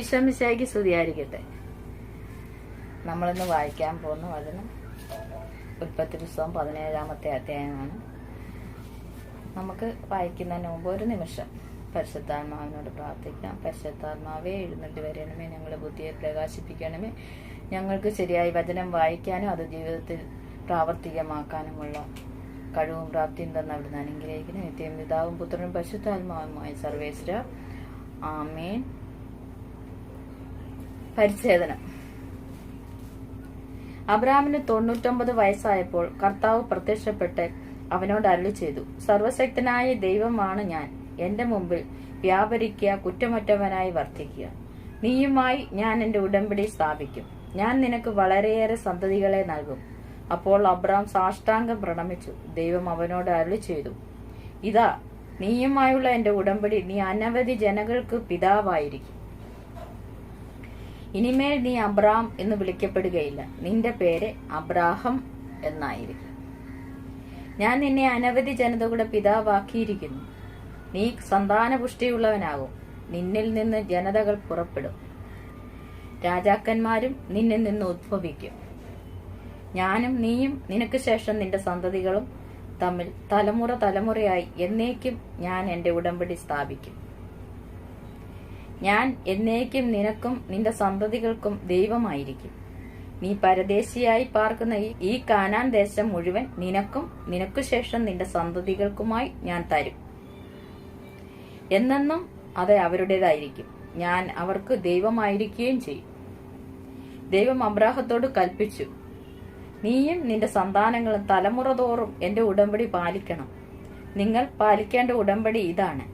ഈശ്വമിശായിക്ക് സ്തുതിയായിരിക്കട്ടെ നമ്മളിന്ന് വായിക്കാൻ പോകുന്ന വചനം ഉൽപ്പത്തി പുസ്തകം പതിനേഴാമത്തെ അധ്യായമാണ്. നമുക്ക് വായിക്കുന്നതിന് മുമ്പ് ഒരു നിമിഷം പരിശുദ്ധാത്മാവിനോട് പ്രാർത്ഥിക്കാം. പരിശുദ്ധാത്മാവേ എഴുന്നേറ്റ് വരണമേ. ഞങ്ങളുടെ ബുദ്ധിയെ പ്രകാശിപ്പിക്കണമേ. ഞങ്ങൾക്ക് ശരിയായി വചനം വായിക്കാനും അത് ജീവിതത്തിൽ പ്രാവർത്തികമാക്കാനുമുള്ള കഴിവും പ്രാപ്തിയും തന്നെ അവിടുന്ന് അനുഗ്രഹിക്കണം നിത്യം പിതാവും പുത്രനും പരിശുദ്ധാത്മാവുമായ സർവേശ്വര. ആമേൻ. പരിച്ഛേദനം. അബ്രാമിന് തൊണ്ണൂറ്റൊമ്പത് വയസ്സായപ്പോൾ കർത്താവ് പ്രത്യക്ഷപ്പെട്ട് അവനോട് അരുളി ചെയ്തു സർവശക്തനായ ദൈവമാണ് ഞാൻ. എന്റെ മുമ്പിൽ വ്യാപരിക്കുക കുറ്റമറ്റവനായി വർദ്ധിക്കുക നീയുമായി ഞാൻ എന്റെ ഉടമ്പടി സ്ഥാപിക്കും. ഞാൻ നിനക്ക് വളരെയേറെ സന്തതികളെ നൽകും. അപ്പോൾ അബ്രാം സാഷ്ടാംഗം പ്രണമിച്ചു. ദൈവം അവനോട് അരുളി ചെയ്തു ഇതാ നീയുമായുള്ള എന്റെ ഉടമ്പടി നീ അനവധി ജനങ്ങൾക്ക് പിതാവായിരിക്കും. ഇനിമേൽ നീ അബ്രാം എന്ന് വിളിക്കപ്പെടുകയില്ല. നിന്റെ പേര് അബ്രാഹം എന്നായിരിക്കും. ഞാൻ നിന്നെ അനവധി ജനതകളുടെ പിതാവാക്കിയിരിക്കുന്നു. നീ സന്താനപുഷ്ടിയുള്ളവനാകും നിന്നിൽ നിന്ന് ജനതകൾ പുറപ്പെടും. രാജാക്കന്മാരും നിന്നിൽ നിന്ന് ഉദ്ഭവിക്കും. ഞാനും നീയും നിനക്ക് ശേഷം നിന്റെ സന്തതികളും തമ്മിൽ തലമുറ തലമുറയായി എന്നേക്കും ഞാൻ എന്റെ ഉടമ്പടി സ്ഥാപിക്കും. ഞാൻ എന്നേക്കും നിനക്കും നിന്റെ സന്തതികൾക്കും ദൈവമായിരിക്കും. നീ പരദേശിയായി പാർക്കുന്ന ഈ- കാനാൻ ദേശം മുഴുവൻ നിനക്കും നിനക്കു ശേഷം നിന്റെ സന്തതികൾക്കുമായി ഞാൻ തരും. എന്നെന്നും അത് അവരുടേതായിരിക്കും. ഞാൻ അവർക്ക് ദൈവമായിരിക്കുകയും ചെയ്യും. ദൈവം അബ്രാഹത്തോട് കൽപ്പിച്ചു നീയും നിന്റെ സന്താനങ്ങളും തലമുറ തോറും എന്റെ ഉടമ്പടി പാലിക്കണം. നിങ്ങൾ പാലിക്കേണ്ട ഉടമ്പടി ഇതാണ്.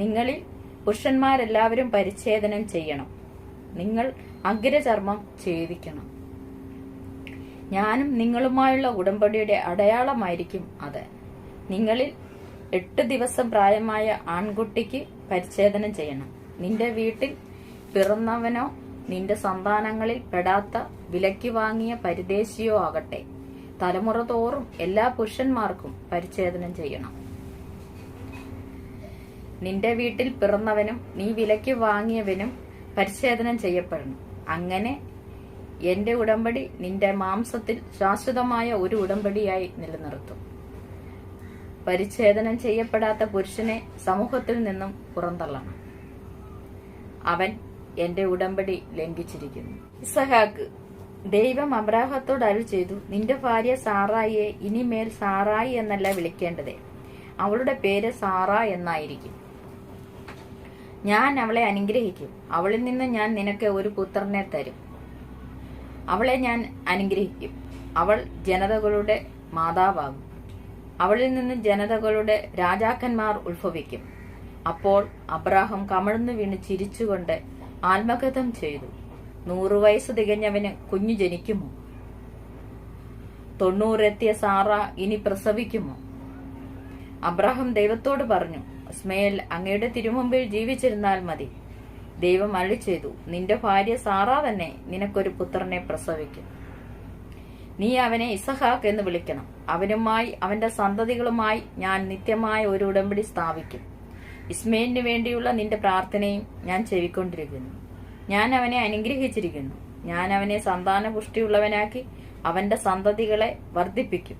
നിങ്ങളിൽ പുരുഷന്മാരെല്ലാവരും പരിച്ഛേദനം ചെയ്യണം. നിങ്ങൾ അഗ്രചർമ്മം ഛേദിക്കണം. ഞാനും നിങ്ങളുമായുള്ള ഉടമ്പടിയുടെ അടയാളമായിരിക്കും അത്. നിങ്ങളിൽ എട്ട് ദിവസം പ്രായമായ ആൺകുട്ടിക്ക് പരിച്ഛേദനം ചെയ്യണം. നിന്റെ വീട്ടിൽ പിറന്നവനോ നിന്റെ സന്താനങ്ങളിൽ പെടാത്ത വിലയ്ക്ക് വാങ്ങിയ പരിദേശിയോ ആകട്ടെ. തലമുറ തോറും എല്ലാ പുരുഷന്മാർക്കും പരിച്ഛേദനം ചെയ്യണം. നിന്റെ വീട്ടിൽ പിറന്നവനും നീ വിലയ്ക്ക് വാങ്ങിയവനും പരിച്ഛേദനം ചെയ്യപ്പെടണം. അങ്ങനെ എന്റെ ഉടമ്പടി നിന്റെ മാംസത്തിൽ ശാശ്വതമായ ഒരു ഉടമ്പടിയായി നിലനിർത്തും. പരിച്ഛേദനം ചെയ്യപ്പെടാത്ത പുരുഷനെ സമൂഹത്തിൽ നിന്നും പുറന്തള്ളണം. അവൻ എന്റെ ഉടമ്പടി ലംഘിച്ചിരിക്കുന്നു. ഇസഹാക്ക് ദൈവം അബ്രാഹത്തോട് അരുൾ ചെയ്തു നിന്റെ ഭാര്യ സാറായിയെ ഇനിമേൽ സാറായി എന്നല്ല വിളിക്കേണ്ടത്. അവളുടെ പേര് സാറ എന്നായിരിക്കും. ഞാൻ അവളെ അനുഗ്രഹിക്കും. അവളിൽ നിന്ന് ഞാൻ നിനക്ക് ഒരു പുത്രനെ തരും. അവളെ ഞാൻ അനുഗ്രഹിക്കും. അവൾ ജനതകളുടെ മാതാവാകും. അവളിൽ നിന്ന് ജനതകളുടെ രാജാക്കന്മാർ ഉത്ഭവിക്കും. അപ്പോൾ അബ്രാഹം കമഴ്ന്നു വീണ് ചിരിച്ചുകൊണ്ട് ആത്മഗതം ചെയ്തു. നൂറു വയസ്സ് തികഞ്ഞവന് കുഞ്ഞു ജനിക്കുമോ? തൊണ്ണൂറെത്തിയ സാറ ഇനി പ്രസവിക്കുമോ? അബ്രാഹം ദൈവത്തോട് പറഞ്ഞു ഇസ്മയേൽ അങ്ങയുടെ തിരുമുമ്പിൽ ജീവിച്ചിരുന്നാൽ മതി. ദൈവം അള്ളി ചെയ്തു നിന്റെ ഭാര്യ സാറാ തന്നെ നിനക്കൊരു പുത്രനെ പ്രസവിക്കും. നീ അവനെ ഇസഹാക്ക് എന്ന് വിളിക്കണം. അവനുമായി അവന്റെ സന്തതികളുമായി ഞാൻ നിത്യമായ ഒരു ഉടമ്പടി സ്ഥാപിക്കും. ഇസ്മയിലിന് വേണ്ടിയുള്ള നിന്റെ പ്രാർത്ഥനയും ഞാൻ ചെവിക്കൊണ്ടിരിക്കുന്നു. ഞാൻ അവനെ അനുഗ്രഹിച്ചിരിക്കുന്നു. ഞാൻ അവനെ സന്താന പുഷ്ടിയുള്ളവനാക്കി അവന്റെ സന്തതികളെ വർദ്ധിപ്പിക്കും.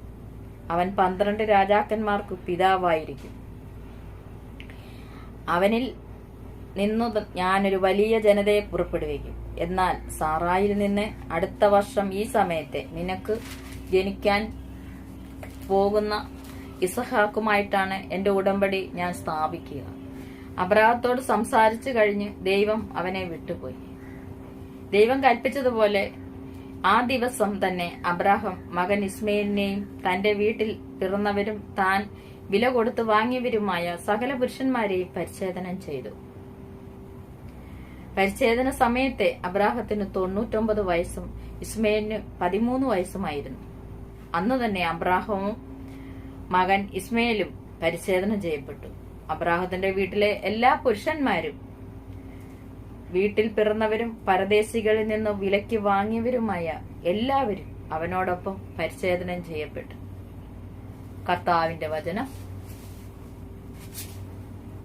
അവൻ പന്ത്രണ്ട് രാജാക്കന്മാർക്ക് പിതാവായിരിക്കും. അവനിൽ നിന്നു ഞാനൊരു വലിയ ജനതയെ പുറപ്പെടുവിക്കും. എന്നാൽ സാറായിൽ നിന്ന് അടുത്ത വർഷം ഈ സമയത്തെ നിനക്ക് ജനിക്കാൻ പോകുന്ന ഇസഹാക്കുമായിട്ടാണ് എന്റെ ഉടമ്പടി ഞാൻ സ്ഥാപിക്കുക. അബ്രാഹത്തോട് സംസാരിച്ചു കഴിഞ്ഞ് ദൈവം അവനെ വിട്ടുപോയി. ദൈവം കൽപ്പിച്ചതുപോലെ ആ ദിവസം തന്നെ അബ്രാഹം മകൻ ഇസ്മയിലിനെയും തന്റെ വീട്ടിൽ പിറന്നവരും താൻ വില കൊടുത്ത് വാങ്ങിയവരുമായ സകല പുരുഷന്മാരെയും പരിച്ഛേദനം ചെയ്തു. പരിച്ഛേദന സമയത്തെ അബ്രാഹത്തിന് തൊണ്ണൂറ്റൊമ്പത് വയസ്സും ഇസ്മയിലിന് പതിമൂന്ന് വയസ്സുമായിരുന്നു. അന്ന് തന്നെ അബ്രാഹവും മകൻ ഇസ്മയിലും പരിച്ഛേദനം ചെയ്യപ്പെട്ടു. അബ്രാഹത്തിന്റെ വീട്ടിലെ എല്ലാ പുരുഷന്മാരും വീട്ടിൽ പിറന്നവരും പരദേശികളിൽ നിന്ന് വിലയ്ക്ക് വാങ്ങിയവരുമായ എല്ലാവരും അവനോടൊപ്പം പരിച്ഛേദനം ചെയ്യപ്പെട്ടു. කතාවින්ද වදන